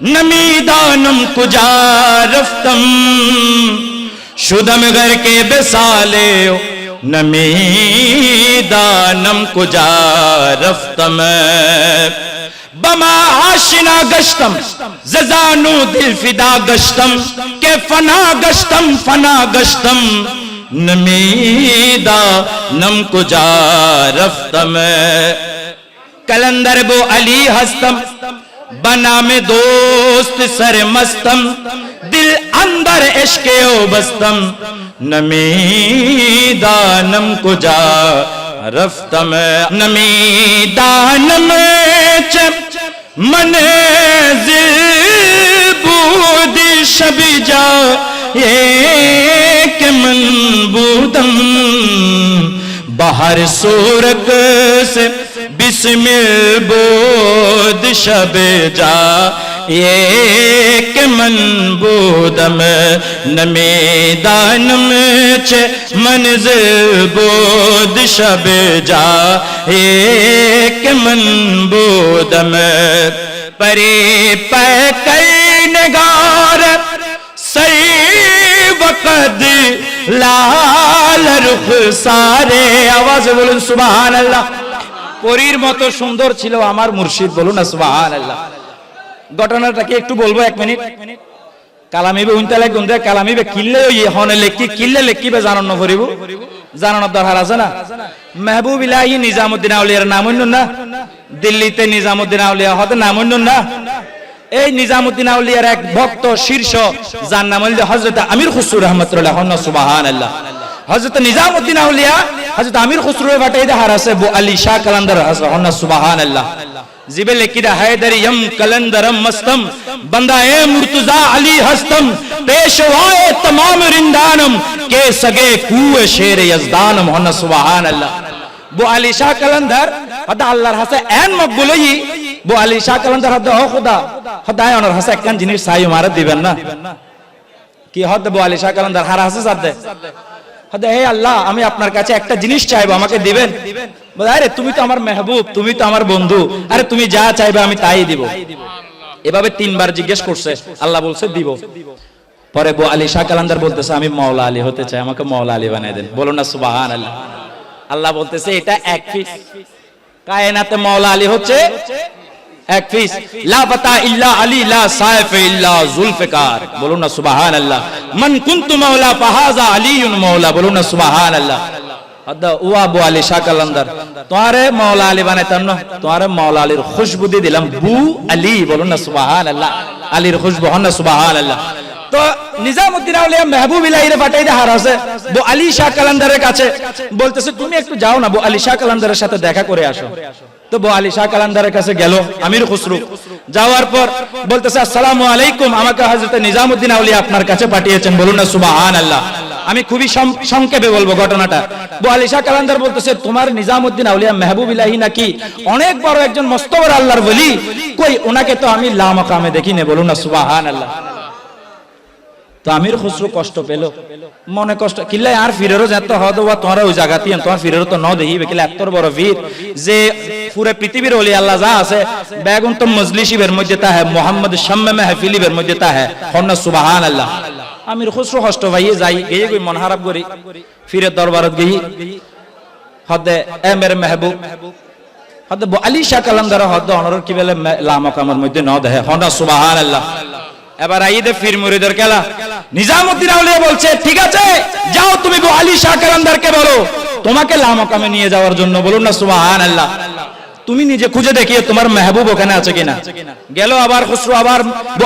نمیدانم کجا رفتم؟ شدم گھر کے بسالے نمیدانم کجا رفتم؟ بما آشنا گشتم، ززانو دل فدا گشتم، کہ فنا گشتم فنا گشتم نمیدا نم کجا رفتم؟ کلندر بو علی ہستم بنام دوست سر مستم دل اندر عشق او بستم نمی کو جا رفتم نمیدانم چپ من بود شب جا یہ من بودم۔ باہر سورک سے بسمل بود شب جا یہ من بودم نمیدانم چھ منزل بود شب جا یہ کہ من بودم پری پہ نگار سی وقت لال رخ سارے، آواز بولن سبحان اللہ۔ পরীর মতো সুন্দর ছিল আমার মুর্শিদ, বলুন না সুবহান আল্লাহ ঘটনাটা একটু বলব এক মিনিট? কিল্লে হনে লেখি কিল্লে জানানোর আছে না? মেহবুব ইলাহি নিজামুদ্দিন আউলিয়ার নাম না? দিল্লিতে নিজামুদ্দিন আউলিয়া হতে নাম না? এই নিজামুদ্দিন আউলিয়ার এক ভক্ত, শীর্ষ, যার নাম হজরত আমির খুসরু রহমতুল্লাহ সুবাহান হজরত নিজামুদ্দিন আউলিয়া حضرت امیر خسرو ہرا سے بو علی شاہ کلندر حضرت ہن سبحان اللہ زبل کدہ حیدر یم کلندرم مستم، بندہ اے مرتضی علی ہستم، پیشوائے تمام رندانم، کے سگے کوئے شیر یزدانم، ہن سبحان اللہ بو علی شاہ کلندر، حد اللہ رہا سے این مقبولئی بو علی شاہ کلندر، حد ہو خدا، حد آئے انہوں رہسے اکن جنیش سائی امارت دیبن نا۔ کی حد بو علی شاہ کلندر ہرا سے ساتھ دے۔ হে আল্লাহ, আমি আপনার কাছে একটা জিনিস চাইব, আমাকে দিবেন? আরে, তুমি তো আমার মেহবুব, তুমি তো আমার বন্ধু। আরে, তুমি যা চাইবে, আমি তাই দিব। এভাবে তিনবার জিজ্ঞেস করছে, আল্লাহ বলছে, দিব। পরে আলী শাহ কালান্দার বলতেছে, আমি মৌলা আলী হতে চাই, আমাকে মৌলা আলী বানিয়ে দেন। বলুন না সুবাহান আল্লাহ আল্লাহ বলতেছে, এটা এক পিস কায়নাতে আলী হচ্ছে না খুশবু দিলাম, বু আলী, বলুন না আলীর খুশবু, হন না তো নিজামুদ্দিন মেহবুব ইলাহিরে পাঠাই দে হার আছে বু আলী শাহ কালান্দারের কাছে। বলতেছে, তুমি একটু যাও না, বু আলী শাহ কালান্দারের সাথে দেখা করে আসো। তো বু আলী শাহ কালান্দারের কাছে গেল, আমির খুসরু। যাওয়ার পর বলতেছে, আসসালামু আলাইকুম, আমাকে হযরত নিজামুদ্দিন আউলিয়া আপনার কাছে পাঠিয়েছেন, বলুন না, সুবহানাল্লাহ। আমি খুবই সংক্ষেপে বলব ঘটনাটা। বু আলী শাহ কালান্দার বলতেছে, তোমার নিজামুদ্দিন আউলিয়া মেহবুব ইলাহি নাকি অনেক বড় একজন মস্ত বড় আল্লাহর বলি কই, ওনাকে তো আমি লা মাকামে দেখি না বলুন না, সুবহানাল্লাহ। তো আমির খুসরু কষ্ট পেল। মনে কষ্ট, কিল্লাই আর ফিরেরও যেত হদ বা তোমার ওই জায়গাতে তোমার ফিরেরও তো ন দেখিবে কিলা এত বড় বীর যে পুরো পৃথিবীর ওলি আল্লাহ যা আছে, বেগুন তো মজলিসিবের মধ্যে তা হ্যাঁ মোহাম্মদ শাম্মে মেহফিলিবের মধ্যে তা হ্যাঁ হন্না সুবাহান আল্লাহ আমির খুসরু কষ্ট ভাইয়ে যাই গিয়ে গই মন হারাপ করি। ফিরে দরবারত গই, হদে এ মেরে মেহবুব, হদে আলী শাহ কালান্দার হদ অনর কি বেলে লামকামের মধ্যে ন দেহে, হন্না সুবাহান আল্লাহ এবার আইদে ফির মুরিদের খেলা। নিজামুদ্দিন আউলিয়া বলছে, ঠিক আছে, যাও তুমি আলী শাহ কালান্দারকে বলো। তোমাকে লামকামে নিয়ে যাওয়ার জন্য বলুন না সুবহান আল্লাহ তুমি নিজে খুঁজে দেখিয়ে তোমার মেহবুব ওখানে আছে কিনা? গেল আবার খুসরু, আবার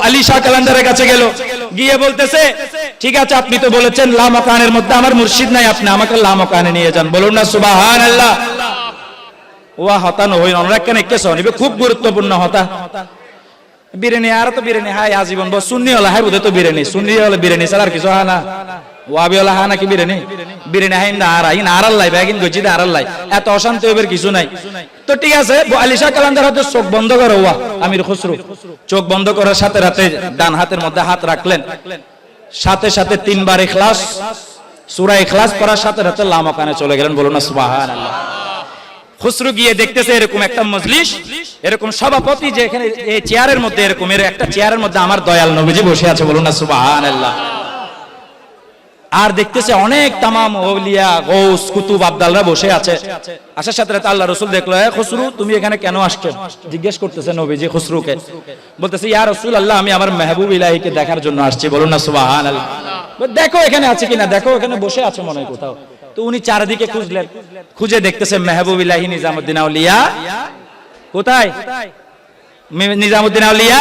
আলী শাহ কালান্দারের কাছে গেল। গিয়ে বলতেছে, ঠিক আছে, আপনি তো বলেছেন লামকানের মধ্যে আমার মুর্শিদ নাই, আপনি আমাকে লামকানে নিয়ে যান। বলুন না সুবহান আল্লাহ ওয়া হতানো হই অনেক কেন খুব গুরুত্বপূর্ণ হতা। বিরিয়ানি, আর তো বিরিয়ানি হাই আজীবন বস, সুন্নি হলা হাই বুঝে তো বিরিয়ানি, সুন্নি হলে বিরিয়ানি, ছাড়া আর কিছু হা না। ওয়াবি হলা হা নাকি বিরিয়ানি? বিরিয়ানি হাই না আর আইন আর আল্লাহ ব্যাগিন গজি আর আল্লাহ এত অশান্তি হইবার কিছু নাই। তো ঠিক আছে আলিশা কালান্দার হাতে চোখ বন্ধ করো, ওয়া, আমির খুসরু। চোখ বন্ধ করার সাথে রাতে ডান হাতের মধ্যে হাত রাখলেন। সাথে সাথে তিনবার ইখলাস, সূরা ইখলাস করার সাথে সাথে লামাকানে চলে গেলেন, বলুন সুবহানাল্লাহ। খুসরু গিয়ে দেখতেছে এরকম একটা মজলিস, এরকম সভাপতি যে এখানে এই চেয়ারের মধ্যে এরকম, এর একটা চেয়ারের মধ্যে আমার দয়াল নবীজি বসে আছে, বলুন না, সুবহানাল্লাহ। আর দেখতেছে অনেক তামাম ওলিয়া গৌস, কুতুব আবদালরা বসে আছে। আসার সাথে আল্লাহ রসুল দেখল হ্যাঁ খুসরু, তুমি এখানে কেন আসছো? জিজ্ঞেস করতেছে নবীজি খুসরুকে। বলতেছে, ইয়া রসুল আল্লাহ আমি আমার মেহবুব ইলাহিকে দেখার জন্য আসছি, বলুন না সুবাহান দেখো এখানে আছে কিনা, দেখো এখানে বসে আছে মনে কোথাও। তো উনি চারিদিকে খুঁজলেন। খুঁজে দেখতেছে মেহবুব ইলাহি নিজামুদ্দিন আউলিয়া। কোথায়? নিজামুদ্দিন আউলিয়া?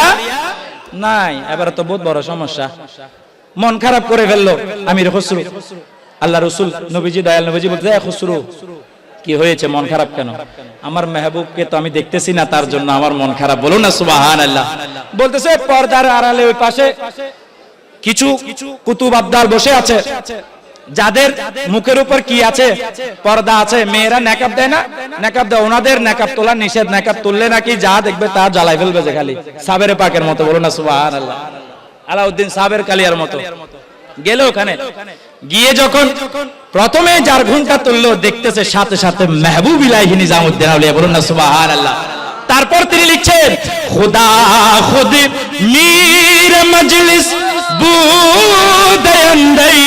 নাই, এবার তো বহুত বড় সমস্যা। মন খারাপ করে ফেলল আমির খসরু। আল্লাহ রসুল নবীজি, দয়াল নবীজি বলতে "এ খসরু, কি হয়েছে? মন খারাপ কেন? আমার মেহবুবকে তো আমি দেখতেছি না, তার জন্য আমার মন খারাপ। বলুন না সুবাহান আল্লাহ বলতেছে, পর্দার আড়ালে ওই পাশে কিছু কুতুব আবদাল বসে আছে। যাদের মুখের উপর কি আছে? পর্দা আছে। মেয়েরা নেকাব দেয় না? নেকাব দেয়। ওনাদের নেকাব তোলা নিষেধ। নেকাব তুললে নাকি যা দেখবে তা জ্বালাই ফেলবে যে খালি। সাবের পাকের মতো বলো না আল্লাহ আলাউদ্দিন সাবের কালিয়ার মতো। গেল ওখানে। গিয়ে যখন প্রথমে যার ঘণ্টা তুললো, দেখতেছে সাথে সাথে মেহবুব ইলাহি নিজামুদ্দিন আউলিয়া, বলুন না সুবাহান আল্লাহ তারপর তিনি লিখছেন, খুদা খুদ মীর মজলিস বুদয়ন্দই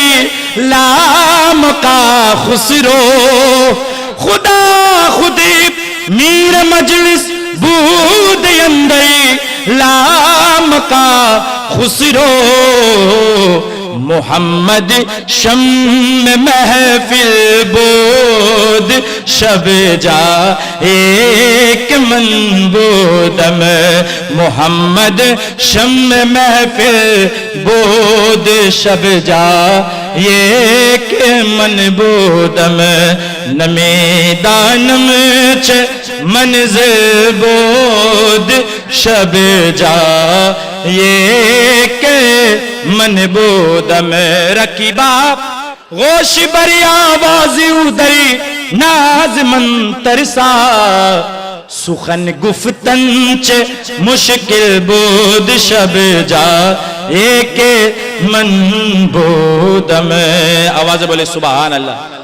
لام کا خسرو، خدا خدی میر مجلس بود اندئی لام کا خسرو۔ محمد شم محفل بود، شب جا ایک من بودم۔ محمد شم محفل بود، شب جا ایک کہ من بودم نمیدانم چھ منزل بود شب جا ایک کہ من بودم رکیبا غوش بری آوازی ادری ناز من ترسا سخن گفتن چھ مشکل بود شب جا ایک من بودم آواز بولے سبحان اللہ۔